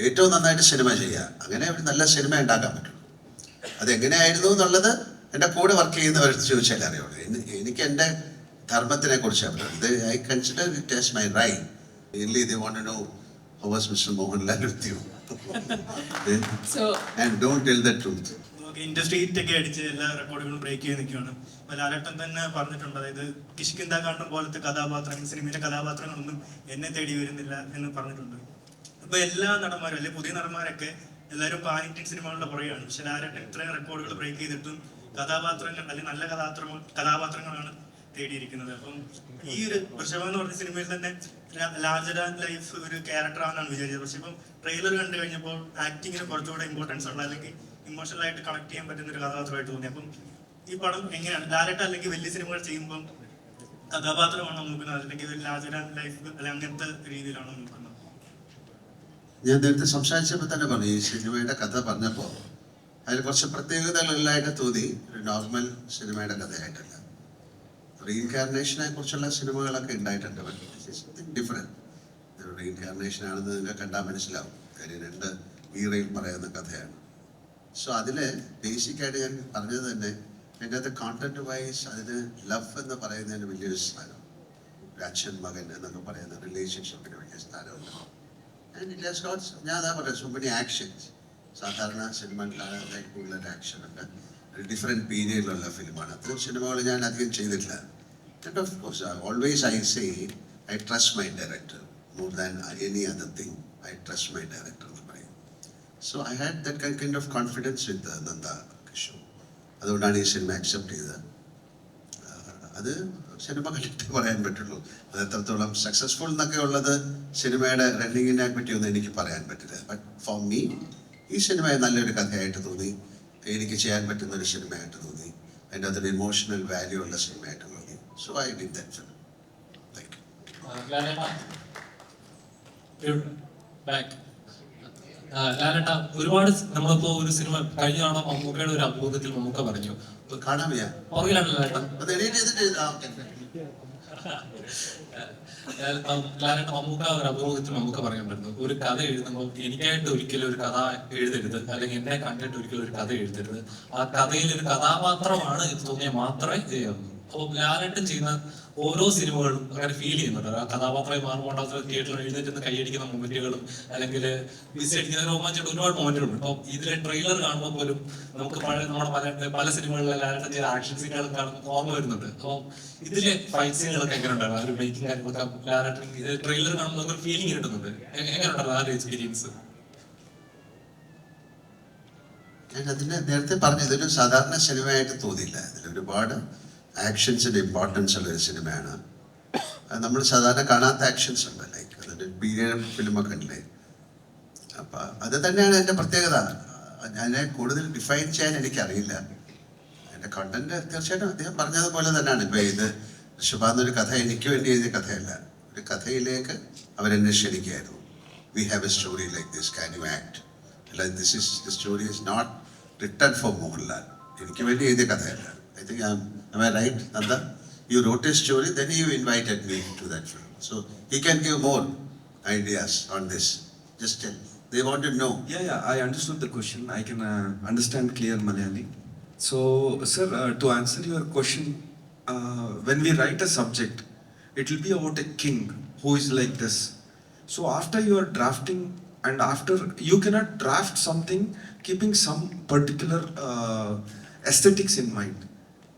ഏറ്റവും നന്നായിട്ട് സിനിമ ചെയ്യുക അങ്ങനെ ഒരു നല്ല സിനിമ ഉണ്ടാക്കാൻ പറ്റും. അതെങ്ങനെയായിരുന്നു എന്നുള്ളത് എന്റെ കൂടെ വർക്ക് ചെയ്യുന്നവർ ചോദിച്ചാൽ അറിയുള്ളൂ. എനി- എനിക്ക് എന്റെ ധർമ്മത്തിനെ കുറിച്ച് ഇത് I consider it as my right mainly the won't know how was mister Mohanlal with you and don't tell the truth industry ഒക്കെ അടിച്ച് എല്ലാ റെക്കോർഡുകളും ബ്രേക്ക് ചെയ്ത് നിൽക്കുകയാണ്. ലാലേട്ടൻ തന്നെ പറഞ്ഞിട്ടുണ്ട്. അതായത് കിഷ്കിന്ദ കാണ്ടം പോലത്തെ കഥാപാത്രങ്ങൾ സിനിമയിലെ കഥാപാത്രങ്ങളൊന്നും എന്നെ തേടി വരുന്നില്ല എന്ന് പറഞ്ഞിട്ടുണ്ട്. അപ്പൊ എല്ലാ നടന്മാരും അല്ലെ പുതിയ നടന്മാരൊക്കെ എല്ലാവരും ഇന്ത്യൻ സിനിമകളുടെ പുറകെയാണ്. പക്ഷെ ആരൊക്കെ ഇത്രയും റെക്കോർഡുകൾ ബ്രേക്ക് ചെയ്തിട്ടും കഥാപാത്രങ്ങൾ അല്ലെങ്കിൽ നല്ല കഥാപാത്രങ്ങൾ കഥാപാത്രങ്ങളാണ് തേടിയിരിക്കുന്നത്. അപ്പം ഈ ഒരു വൃഷഭം എന്ന് പറഞ്ഞ സിനിമയിൽ തന്നെ ലാർജർ ആൻഡ് ലൈഫ് ഒരു ക്യാരക്ടർ ആണെന്നാണ് വിചാരിച്ചത്. പക്ഷെ ഇപ്പം ട്രെയിലർ കണ്ടു കഴിഞ്ഞപ്പോൾ ആക്ടിങ്ങിന് കുറച്ചുകൂടെ ഇമ്പോർട്ടൻസ് ഉള്ള അല്ലെങ്കിൽ ഇമോഷണൽ ആയിട്ട് കണക്ട് ചെയ്യാൻ പറ്റുന്ന ഒരു കഥാപാത്രമായിട്ട് തോന്നി. അപ്പം ഈ പടം എങ്ങനെയാണ്? ഡയറക്റ്റ് അല്ലെങ്കിൽ വലിയ സിനിമകൾ ചെയ്യുമ്പോൾ കഥാപാത്രമാണോ നോക്കുന്നത്? അല്ലെങ്കിൽ ലാർജർ ആൻഡ് ലൈഫ് അല്ലെങ്കിൽ അങ്ങനത്തെ രീതിയിലാണോ നോക്കുന്നത്? ഞാൻ നേരത്തെ സംസാരിച്ചപ്പോൾ തന്നെ പറഞ്ഞു ഈ സിനിമയുടെ കഥ പറഞ്ഞപ്പോൾ അതിൽ കുറച്ച് പ്രത്യേകതകളിലായിട്ട് തോന്നി ഒരു നോർമൽ സിനിമയുടെ കഥയായിട്ടല്ല. റീഇൻകാർണേഷനെ കുറിച്ചുള്ള സിനിമകളൊക്കെ ഉണ്ടായിട്ടുണ്ട് സംതിങ് ഡിഫറെന്റ് റീഇൻകാർണേഷൻ ആണെന്ന് നിങ്ങൾക്ക് കണ്ടാൽ മനസ്സിലാവും. കാര്യം രണ്ട് ഈറയിൽ പറയുന്ന കഥയാണ്. സോ അതിൽ ബേസിക്കായിട്ട് ഞാൻ പറഞ്ഞത് തന്നെ എന്റെ അത് കോണ്ടന്റ് വൈസ് അതിന് ലവ് എന്ന് പറയുന്നതിന് വലിയൊരു സ്ഥാനം. ഒരു അച്ഛൻ മകൻ എന്നൊക്കെ പറയുന്ന റിലേഷൻഷിപ്പിന് വലിയ സ്ഥാനമുണ്ട്. ആൻഡ് ഇറ്റ് ഹാസ് ഗോട്ട് ഞാൻ അതാ പറയാം സോ മെനി ആക്ഷൻസ് സാധാരണ സിനിമകളിലാണ് കൂടുതൽ ആക്ഷൻ ഉണ്ട്. ഒരു ഡിഫറെന്റ് പീരിയഡിലുള്ള ഫിലിമാണ് അത്തരം സിനിമകൾ ഞാൻ അധികം ചെയ്തിട്ടില്ല. And of course always I say I trust my director more than any other thing I trust my director എന്ന് പറയും. So I had that kind of confidence with Nanda Kishore അതുകൊണ്ടാണ് ഈ സിനിമ അക്സെപ്റ്റ് ചെയ്തത്. അത് cinema കണ്ടിട്ട് പറയാൻ പറ്റുള്ളൂ. അത് എത്രത്തോളം സക്സസ്ഫുൾ എന്നൊക്കെ ഉള്ളത് സിനിമയുടെ റണ്ണിങ്ങിനെ പറ്റിയൊന്നും എനിക്ക് പറയാൻ പറ്റില്ല. ബട്ട് ഫോർ മീ ഈ സിനിമ നല്ലൊരു കഥയായിട്ട് തോന്നി. എനിക്ക് ചെയ്യാൻ പറ്റുന്ന ഒരു സിനിമയായിട്ട് തോന്നി. അതിന്റെ അതൊരു ഇമോഷണൽ വാല്യൂ ഉള്ള സിനിമയായിട്ട് തോന്നി. So I did that film thank you back ലാലേട്ട ഒരുപാട് നമ്മളിപ്പോ ഒരു സിനിമ കഴിഞ്ഞ തവണ മമ്മൂക്കയുടെ ഒരു അഭിമുഖത്തിൽ മമ്മൂക്ക പറഞ്ഞു. കാണാൻ വയ്യ. പുറകിലാണ്. ലാലേട്ട? മമ്മൂക്ക ഒരു അഭിമുഖത്തിൽ മമ്മൂക്ക പറയുന്നുണ്ടായിരുന്നു ഒരു കഥ എഴുതുമ്പോൾ എനിക്കായിട്ട് ഒരിക്കലും ഒരു കഥ എഴുതരുത്. അല്ലെങ്കിൽ എന്നെ കണ്ടിട്ട് ഒരിക്കലും ഒരു കഥ എഴുതരുത്. ആ കഥയിൽ ഒരു കഥാപാത്രമാണ് എന്ന് തോന്നിയാൽ മാത്രമേ ചെയ്യാവൂ അപ്പോൾ ലാലേട്ടൻ ചെയ്യുന്ന ഓരോ സിനിമകളും അങ്ങനെ ഫീൽ ചെയ്യുന്നുണ്ട്. ആ കഥാപാത്രമായി മാറുമ്പോൾ അത് തിയേറ്ററിൽ എഴുന്നേറ്റ് കൈയടിക്കുന്ന മൊമെന്റുകളും അല്ലെങ്കിൽ വിസിലടിക്കുന്ന രോമാഞ്ചായിട്ട് ഒരുപാട് മൊമെന്റുകളുണ്ട്. അപ്പോൾ ഇതിലെ ട്രെയിലർ കാണുമ്പോൾ പോലും നമുക്ക് പഴയ നമ്മുടെ പല പല സിനിമകളിലെ ലാലേട്ടൻ ചെയ്ത ആക്ഷൻ സീനുകളും കാണുമ്പോൾ ഓർമ്മ വരുന്നുണ്ട്. അപ്പോൾ ഇതിലെ ഫൈറ്റ് സീനുകളൊക്കെ എങ്ങനെ ഉണ്ടായിരുന്നു ആ ഒരു മേക്കിംഗ് കാര്യങ്ങളൊക്കെ ലാലേട്ടൻ ഇത് ട്രെയിലർ കാണുമ്പോൾ നമുക്ക് ഫീലിംഗ് കിട്ടുന്നുണ്ട്. എങ്ങനെ ഉണ്ടായിരുന്നു ആ ഒരു എക്സ്പീരിയൻസ് ഞാൻ അതിന് നേരത്തെ പറഞ്ഞു ഇതൊരു സാധാരണ സിനിമയായിട്ട് തോന്നിയില്ല. ഇതിൽ ഒരുപാട് ആക്ഷൻസിന്റെ ഇമ്പോർട്ടൻസ് ഉള്ള ഒരു സിനിമയാണ് നമ്മൾ സാധാരണ കാണാത്ത ആക്ഷൻസ് ഉണ്ട്. ലൈക്ക് അതിന്റെ പീരിയഡ് ഫിലിമൊക്കെ ഉണ്ടല്ലേ? അപ്പം അത് തന്നെയാണ് എന്റെ പ്രത്യേകത. ഞാൻ കൂടുതൽ ഡിഫൈൻ ചെയ്യാൻ എനിക്കറിയില്ല. എന്റെ കണ്ടന്റ് തീർച്ചയായിട്ടും അദ്ദേഹം പറഞ്ഞതുപോലെ തന്നെയാണ്. ഇപ്പം ഇത് ഋഷഭാന്ന് ഒരു കഥ എനിക്ക് വേണ്ടി എഴുതിയ കഥയല്ല. ഒരു കഥയിലേക്ക് അവരെന്നെ ക്ഷണിക്കുകയായിരുന്നു. We have a story like this can you act like this is the story is not written for Mohanlal എനിക്ക് വേണ്ടി എഴുതിയ കഥയല്ല. I think am I right, Nanda? You wrote a story, then you invited me to that film. So he can give more ideas on this. Just tell. They want to know. Yeah, yeah, I understood the question. I can uh, understand clear Malayali. So, sir, uh, to answer your question, uh, when we write a subject, it will be about a king who is like this. So, after you are drafting, and after you cannot draft something keeping some particular uh, aesthetics in mind,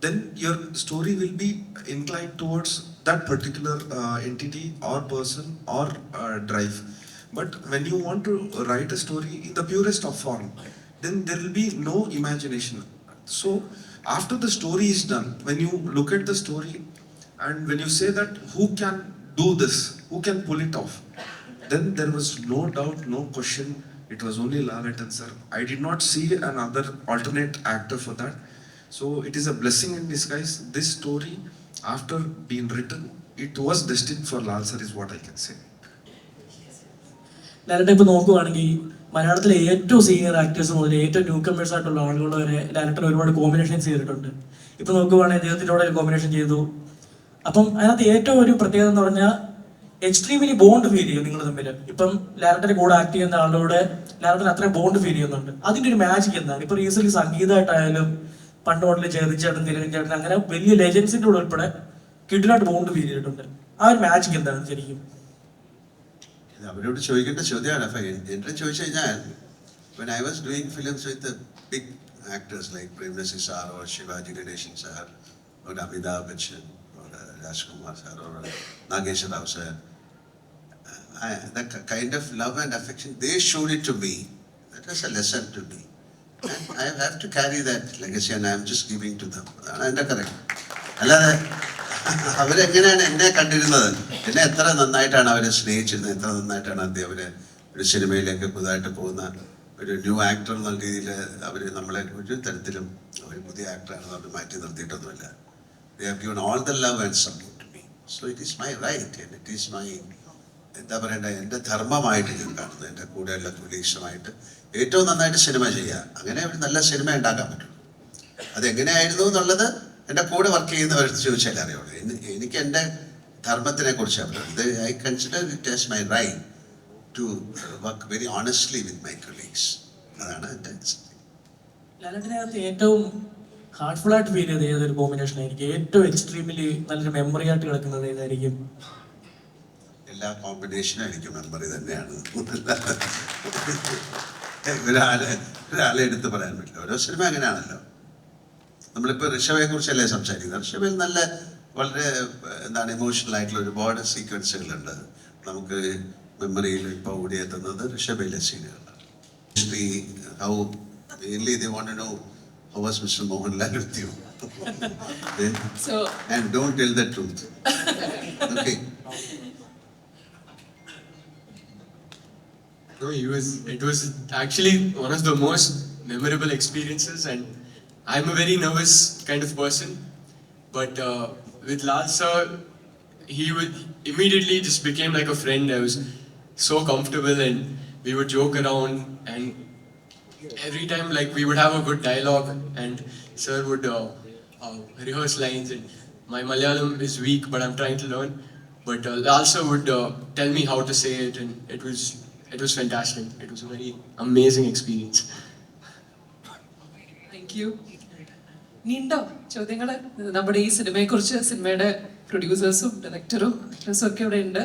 then your story will be inclined towards that particular uh, entity or person or uh, drive. But when you want to write a story in the purest of form, then there will be no imagination. So, after the story is done, when you look at the story and when you say that who can do this, who can pull it off, then there was no doubt, no question. It was only Lalatan sir. I did not see another alternate actor for that. So it is a blessing in disguise. This story, after being written, it was destined for Lal sir, is what I can say. Director ഇപ്പൊ നോക്കുവാണെങ്കിൽ മലയാളത്തിലെ ഏറ്റവും senior actors മുതൽ ഏറ്റവും new cumbers ആയിട്ടുള്ള ആളുകൾ വരെ director ഒരുപാട് കോമ്പിനേഷൻസ് ചെയ്തിട്ടുണ്ട്. ഇപ്പൊ നോക്കുവാണെങ്കിൽ അദ്ദേഹത്തിലൂടെ കോമ്പിനേഷൻ ചെയ്തു. അപ്പം അതിനകത്ത് ഏറ്റവും ഒരു പ്രത്യേകത എന്ന് പറഞ്ഞാൽ എക്സ്ട്രീമിലി ബോണ്ട് ഫീൽ ചെയ്യും നിങ്ങൾ തമ്മിൽ. ഇപ്പം ലാരട്ടന്റെ കൂടെ ആക്ട് ചെയ്യുന്ന ആളുടെ ലാരട്ടന് അത്രയും ബോണ്ട് ഫീൽ ചെയ്യുന്നുണ്ട്. അതിന്റെ ഒരു മാജിക് എന്താണ്? ഇപ്പൊ റീസെന്റ് സംഗീതമായിട്ടായാലും പണ്ട് മുതൽ ജഗതിച്ചേട്ടൻ തിലകൻ ചേട്ടൻ അങ്ങനെ വലിയ ലെജൻസിന്റെ കൂടെ ഉൾപ്പെടെ കിഡിലായിട്ട് ഫീൽ ചെയ്തിട്ടുണ്ട് ആ ഒരു മാജിക് എന്താണ് ശരിക്കും അവരോട് ചോദിക്കേണ്ട ചോദ്യമാണ് എന്റെ ചോദിച്ചു കഴിഞ്ഞാൽ like Prem Nasi sir or Shivaji Ganeshan sir or Amitabh Bachchan or uh, Rajkumar sir or uh, Nagesh Rao sir, uh, I, the k- kind of love and affection they showed it to me, that was a lesson to me. Have to carry that legacy and I am just giving to them. അതാണ് എന്റെ correct അല്ലാതെ അവരെങ്ങനെയാണ് എന്നെ കണ്ടിരുന്നത്? എന്നെ എത്ര നന്നായിട്ടാണ് അവരെ സ്നേഹിച്ചിരുന്നത്? എത്ര നന്നായിട്ടാണ് അദ്ദേഹം അവർ ഒരു സിനിമയിലേക്ക് പുതുതായിട്ട് പോകുന്ന ഒരു ന്യൂ ആക്ടർ എന്ന രീതിയിൽ അവർ നമ്മളെ ഒരു തരത്തിലും ഒരു പുതിയ ആക്ടറാണെന്ന് അവർ മാറ്റി നിർത്തിയിട്ടൊന്നുമില്ല. They have given all the love and support to me so it is my right and it is my എന്താ പറയണ്ടേ എന്റെ ധർമ്മമായിട്ട് ഞാൻ കാണുന്നത്. എന്റെ കൂടെയുള്ള കൊലീഗ്സുമായിട്ട് ഏറ്റവും നന്നായിട്ട് സിനിമ ചെയ്യുക അങ്ങനെ ഒരു നല്ല സിനിമ ഉണ്ടാക്കാൻ പറ്റും. അതെങ്ങനെയായിരുന്നു എന്നുള്ളത് എന്റെ കൂടെ വർക്ക് ചെയ്യുന്നവർ ചോദിച്ചാൽ അറിയുള്ളൂ. എനിക്ക് എന്റെ ധർമ്മത്തിനെ കുറിച്ച് ഇത് I consider it as my right to work very honestly with my colleagues അതാണ് എന്റെ ലാലട്ടിനകത്ത് ഏറ്റവും ഹാർട്ട്ഫുൾ ആയിട്ട് ഫീൽ ചെയ്ത ഏതൊരു കോമ്പിനേഷൻ ആയിരിക്കും? ഏറ്റവും എക്സ്ട്രീമിലി നല്ലൊരു മെമ്മറി ആയിട്ട് കിടക്കുന്നത് ഏതായിരിക്കും? എല്ലാ കോമ്പിനേഷനും എനിക്ക് മെമ്മറി തന്നെയാണ്. ഒരാളെ ഒരാളെ എടുത്ത് പറയാൻ പറ്റില്ല. ഓരോ സിനിമ അങ്ങനെയാണല്ലോ. നമ്മളിപ്പോൾ ഋഷഭയെ കുറിച്ചല്ലേ സംസാരിക്കുന്നത്? ഋഷഭയിൽ നല്ല വളരെ എന്താണ് ഇമോഷണൽ ആയിട്ടുള്ള ഒരുപാട് സീക്വൻസുകളുണ്ട് നമുക്ക് മെമ്മറിയിൽ ഇപ്പോൾ ഓടിയെത്തുന്നത് ഋഷഭയിലെ സീനുകളാണ് Shri how mainly they won't know how was mister Mohanlal with you So, and don't tell the truth okay No, he was. It was actually one of the most memorable experiences, and I'm a very nervous kind of person. But uh, with Lal sir, he would immediately just became like a friend. I was so comfortable, and we would joke around, and every time like we would have a good dialogue, and sir would uh, uh, rehearse lines, and my Malayalam is weak, but I'm trying to learn. But uh, Lal sir would uh, tell me how to say it, and it was it was fantastic. It was a very amazing experience. thank you. നീണ്ടോ ചോദ്യങ്ങൾ നമ്മുടെ ഈ സിനിമയെ കുറിച്ച് സിനിമയുടെ പ്രൊഡ്യൂസേഴ്സും ഡയറക്ടറും ആക്ട്രസും ഒക്കെ ഇവിടെ ഉണ്ട്.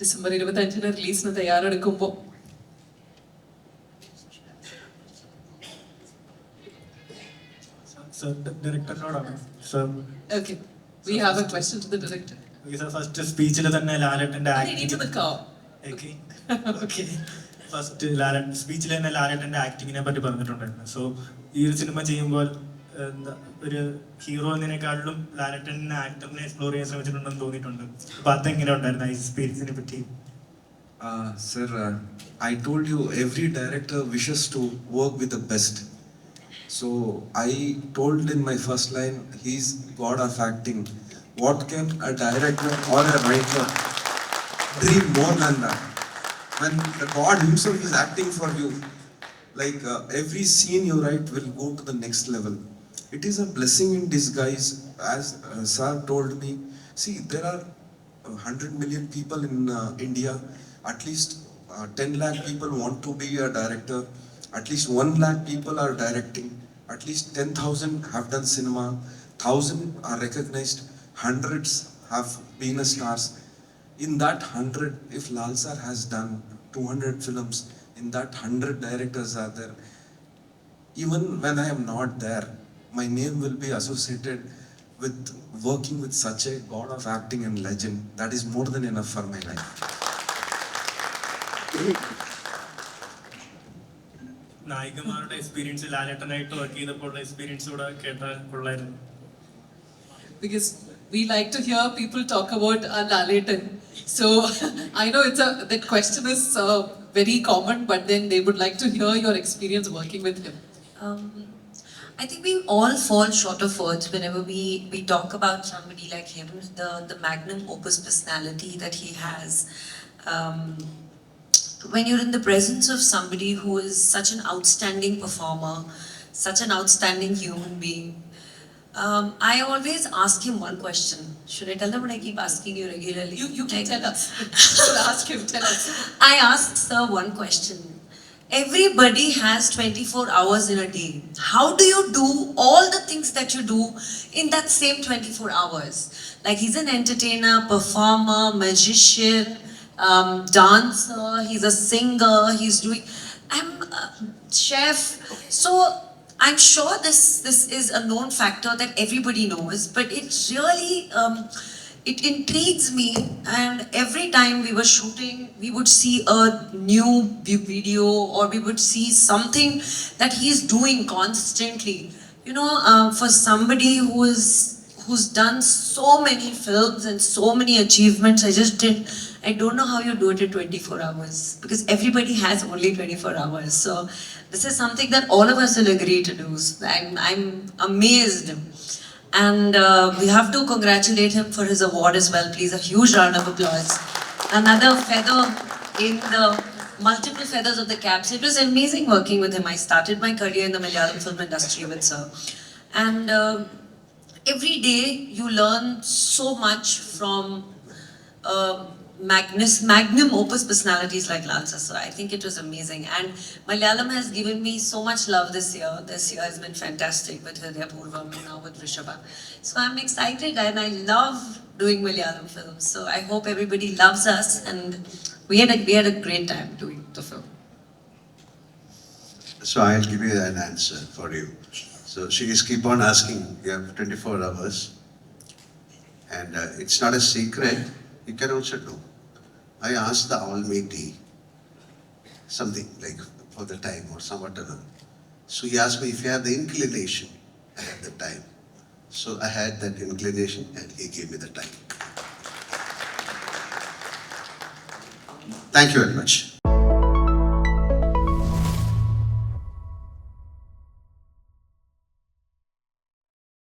ഡിസംബർ ഇരുപത്തി അഞ്ചിന് റിലീസിന് തയ്യാറെടുക്കുമ്പോൾ. ഡയറക്ടറിനോടാണ് sir okay we have a question to the director first സ്പീച്ചിൽ തന്നെ ലാലേട്ടന്റെ എണീറ്റ് നിൽക്കാവോ? ഓക്കെ ഫസ്റ്റ് ലാലൻ സ്പീച്ചിൽ തന്നെ ലാലേട്ടന്റെ ആക്ടിങ്ങിനെ പറ്റി പറഞ്ഞിട്ടുണ്ടായിരുന്നു. സോ ഈ ഒരു സിനിമ ചെയ്യുമ്പോൾ ഒരു ഹീറോ എന്നതിനെക്കാളും ലാലേട്ടൻ ആക്ടറിനെ എക്സ്പ്ലോർ ചെയ്യാൻ ശ്രമിച്ചിട്ടുണ്ടെന്ന് തോന്നിയിട്ടുണ്ട്. അപ്പൊ അതെങ്ങനെ ഉണ്ടായിരുന്നു? ഈ എക്സ്പീരിയൻസിനെ പറ്റി. Sir I uh, I told director every to work with the best so I So in my first line he's god of God what acting. What can a director or a writer dream? When God himself is acting for you, like uh, every scene you write will go to the next level. It is a blessing in disguise, as uh, Sir told me. See, there are uh, 100 million people in uh, India. At least uh, 10 lakh people want to be a director. At least 1 lakh people are directing. At least 10,000 have done cinema. 1,000 are recognized. Hundreds have been stars. In that 100, if Lal Sir has done 200 films, in that 100 directors are there. Even when I am not there, my name will be associated with working with such a god of acting and legend. That is more than enough for my life. നായികമാരുടെ experience ലാലേട്ടനായിട്ട് work ചെയ്തപ്പോൾ experience കൂടെ കേട്ടാൽ കൊള്ളായിരുന്നു because we like to hear people talk about uh, Laletan. So I know it's a that question is uh, very common, but then they would like to hear your experience working with him. Um, I think we all fall short of words whenever we, we talk about somebody like him, the, the magnum opus personality that he has. Um, when you're in the presence of somebody who is such an outstanding performer, such an outstanding human being, Um, I always ask him one question. Should I tell them what I keep asking you regularly? You, you can tell us. so ask him, tell us. I asked sir one question. Everybody has 24 hours in a day. How do you do all the things that you do in that same 24 hours? Like he's an entertainer, performer, magician, um, dancer, he's a singer, he's doing, I'm a chef. So I'm sure this, this is a known factor that everybody knows, but it really, um, it intrigues me. And every time we were shooting we would see a new video or we would see something that he's doing constantly. You know uh, for somebody who is who's done so many films and so many achievements i just did i don't know how you do it in 24 hours because everybody has only 24 hours so this is something that all of us will agree to do i'm, I'm amazed and uh, we have to congratulate him for his award as well, please. A huge round of applause. Another feather in the multiple feathers of the caps. It was amazing working with him. I started my career in the Malayalam film industry with Sir. And uh, every day you learn so much from uh, Magnus, magnum opus personalities like Lal Sasa. I think it was amazing. And Malayalam has given me so much love this year. This year has been fantastic with Hridaya Purvam and now with Rishabha. So I'm excited and I love doing Malayalam films. So I hope everybody loves us and we had a, we had a great time doing the film. So I'll give you an answer for you. So she just keep on asking, you have 24 hours. And uh, it's not a secret, you can also do. I asked the Almighty something like for the time or some whatever. So he asked me if you have the inclination, I had the time. So I had that inclination and he gave me the time. Thank you very much.